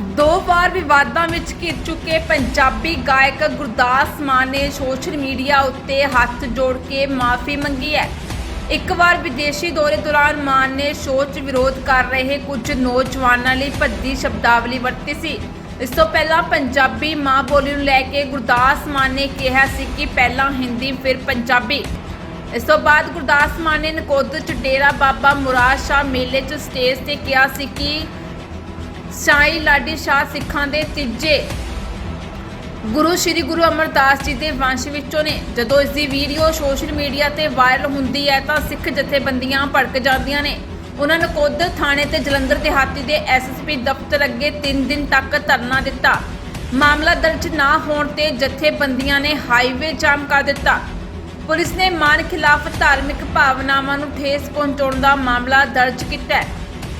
ਦੋ ਵਾਰ ਵਿਵਾਦਾਂ ਵਿੱਚ ਘਿਰ ਚੁੱਕੇ ਪੰਜਾਬੀ ਗਾਇਕ ਗੁਰਦਾਸ ਮਾਨ ਨੇ ਸੋਸ਼ਲ ਮੀਡੀਆ ਉੱਤੇ ਹੱਥ ਜੋੜ ਕੇ ਮਾਫੀ ਮੰਗੀ ਹੈ। ਇੱਕ ਵਾਰ ਵਿਦੇਸ਼ੀ ਦੌਰੇ ਦੌਰਾਨ ਮਾਨ ਨੇ ਸੋਚ ਵਿਰੋਧ ਕਰ ਰਹੇ ਕੁਝ ਨੌਜਵਾਨਾਂ ਲਈ ਭੱਦੀ ਸ਼ਬਦਾਵਲੀ ਵਰਤੀ ਸੀ। ਇਸ ਤੋਂ ਪਹਿਲਾਂ ਪੰਜਾਬੀ ਮਾਂ ਬੋਲੀ ਨੂੰ ਲੈ ਕੇ ਗੁਰਦਾਸ ਮਾਨ ਨੇ ਕਿਹਾ ਸੀ ਕਿ ਪਹਿਲਾਂ ਹਿੰਦੀ, ਫਿਰ ਪੰਜਾਬੀ। ਇਸ ਤੋਂ ਬਾਅਦ ਗੁਰਦਾਸ ਮਾਨ ਨੇ ਨਕੋਦਰ ਚ ਡੇਰਾ ਬਾਬਾ ਮੁਰਾਦ ਸ਼ਾਹ ਮੇਲੇ ਚ ਸਟੇਜ ਤੇ ਕਿਹਾ ਸੀ ਕਿ ਸਾਈ ਲਾਡੀ ਸ਼ਾਹ ਸਿੱਖਾਂ ਦੇ ਤੀਜੇ ਗੁਰੂ ਸ੍ਰੀ ਗੁਰੂ ਅਮਰਦਾਸ ਜੀ ਦੇ ਵੰਸ਼ ਵਿੱਚੋਂ ਨੇ। ਜਦੋਂ ਇਸ ਦੀ ਵੀਡੀਓ ਸੋਸ਼ਲ ਮੀਡੀਆ ਤੇ ਵਾਇਰਲ ਹੁੰਦੀ ਹੈ ਤਾਂ ਸਿੱਖ ਜਥੇਬੰਦੀਆਂ ਭੜਕ ਜਾਂਦੀਆਂ ਨੇ। ਉਹਨਾਂ ਨੇ ਕੋਦਰ ਥਾਣੇ ਤੇ ਜਲੰਧਰ ਦਿਹਾਤੀ ਦੇ ਐਸਐਸਪੀ ਦਫ਼ਤਰ ਅੱਗੇ 3 ਦਿਨ ਤੱਕ ਧਰਨਾ ਦਿੱਤਾ। ਮਾਮਲਾ ਦਰਜ ਨਾ ਹੋਣ ਤੇ ਜਥੇਬੰਦੀਆਂ ਨੇ ਹਾਈਵੇ ਜਾਮ ਕਰ ਦਿੱਤਾ। ਪੁਲਿਸ ਨੇ ਮਾਨ ਖਿਲਾਫ ਧਾਰਮਿਕ ਭਾਵਨਾਵਾਂ ਨੂੰ ਠੇਸ ਪਹੁੰਚਾਉਣ ਦਾ ਮਾਮਲਾ ਦਰਜ ਕੀਤਾ ਹੈ।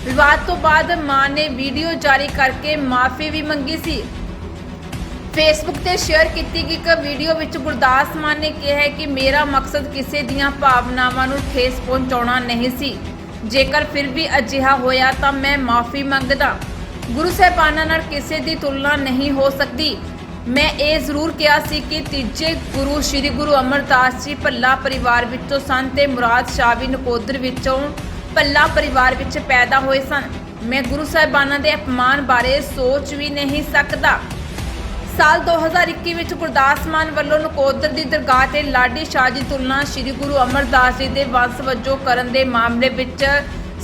ਵਿਵਾਦ ਤੋਂ ਬਾਅਦ ਮਾਂ ਨੇ ਵੀਡੀਓ ਜਾਰੀ ਕਰਕੇ ਮਾਫੀ ਵੀ ਮੰਗੀ ਸੀ। ਫੇਸਬੁੱਕ ਤੇ ਸ਼ੇਅਰ ਕੀਤੀ ਗਈ ਇੱਕ ਵੀਡੀਓ ਵਿੱਚ ਗੁਰਦਾਸ ਮਾਨ ਨੇ ਕਿਹਾ ਹੈ ਕਿ ਮੇਰਾ ਮਕਸਦ ਕਿਸੇ ਦੀਆਂ ਭਾਵਨਾਵਾਂ ਨੂੰ ਠੇਸ ਪਹੁੰਚਾਉਣਾ ਨਹੀਂ ਸੀ। ਜੇਕਰ ਫਿਰ ਵੀ ਅਜਿਹਾ ਹੋਇਆ ਤਾਂ ਮੈਂ ਮਾਫੀ ਮੰਗਦਾ। ਗੁਰੂ ਸਾਹਿਬਾਨਾਂ ਨਾਲ ਕਿਸੇ ਦੀ ਤੁਲਨਾ ਨਹੀਂ ਹੋ ਸਕਦੀ। ਮੈਂ ਇਹ ਜ਼ਰੂਰ ਕਿਹਾ ਸੀ ਕਿ ਤੀਜੇ ਗੁਰੂ ਸ੍ਰੀ ਗੁਰੂ ਅਮਰਦਾਸ ਜੀ ਭੱਲਾ ਪਰਿਵਾਰ ਵਿੱਚੋਂ ਸਨ ਤੇ ਮੁਰਾਦ ਸ਼ਾਹ ਵੀ ਨਕੋਦਰ ਵਿੱਚੋਂ ਭੱਲਾ ਪਰਿਵਾਰ ਵਿੱਚ ਪੈਦਾ ਹੋਏ ਸਨ। ਮੈਂ ਗੁਰੂ ਸਾਹਿਬਾਨਾਂ ਦੇ ਅਪਮਾਨ ਬਾਰੇ ਸੋਚ ਵੀ ਨਹੀਂ ਸਕਦਾ। ਸਾਲ 2021 ਵਿੱਚ ਗੁਰਦਾਸ ਮਾਨ ਵੱਲੋਂ ਨਕੋਦਰ ਦੀ ਦਰਗਾਹ ਤੇ ਲਾਡੀ ਸ਼ਾਹ ਦੀ ਤੁਲਨਾ ਸ੍ਰੀ ਗੁਰੂ ਅਮਰਦਾਸ ਜੀ ਦੇ ਵੰਸ਼ ਵਜੋਂ ਕਰਨ ਦੇ ਮਾਮਲੇ ਵਿੱਚ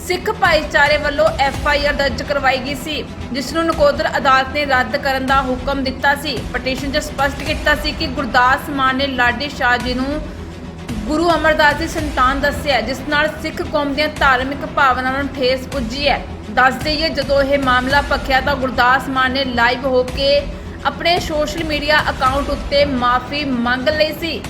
ਸਿੱਖ ਭਾਈਚਾਰੇ ਵੱਲੋਂ ਐਫ ਆਈ ਆਰ ਦਰਜ ਕਰਵਾਈ ਗਈ ਸੀ ਜਿਸ ਨੂੰ ਨਕੋਦਰ ਅਦਾਲਤ ਨੇ ਰੱਦ ਕਰਨ ਦਾ ਹੁਕਮ ਦਿੱਤਾ ਸੀ। ਪਟੀਸ਼ਨ 'ਚ ਸਪਸ਼ਟ ਕੀਤਾ ਸੀ ਕਿ ਗੁਰਦਾਸ ਮਾਨ ਨੇ ਲਾਡੀ ਸ਼ਾਹ ਜੀ ਨੂੰ ਗੁਰੂ ਅਮਰਦਾਸ ਦੀ ਸੰਤਾਨ ਦੱਸਿਆ ਜਿਸ ਨਾਲ ਸਿੱਖ ਕੌਮ ਦੀਆਂ ਧਾਰਮਿਕ ਭਾਵਨਾਵਾਂ ਨੂੰ ਠੇਸ ਪੁੱਜੀ ਹੈ। ਦੱਸ ਦੇਈਏ, ਜਦੋਂ ਇਹ ਮਾਮਲਾ ਭਖਿਆ ਤਾਂ ਗੁਰਦਾਸ ਮਾਨ ਨੇ ਲਾਈਵ ਹੋ ਕੇ ਆਪਣੇ ਸੋਸ਼ਲ ਮੀਡੀਆ ਅਕਾਊਂਟ ਉੱਤੇ ਮਾਫੀ ਮੰਗ ਲਈ ਸੀ।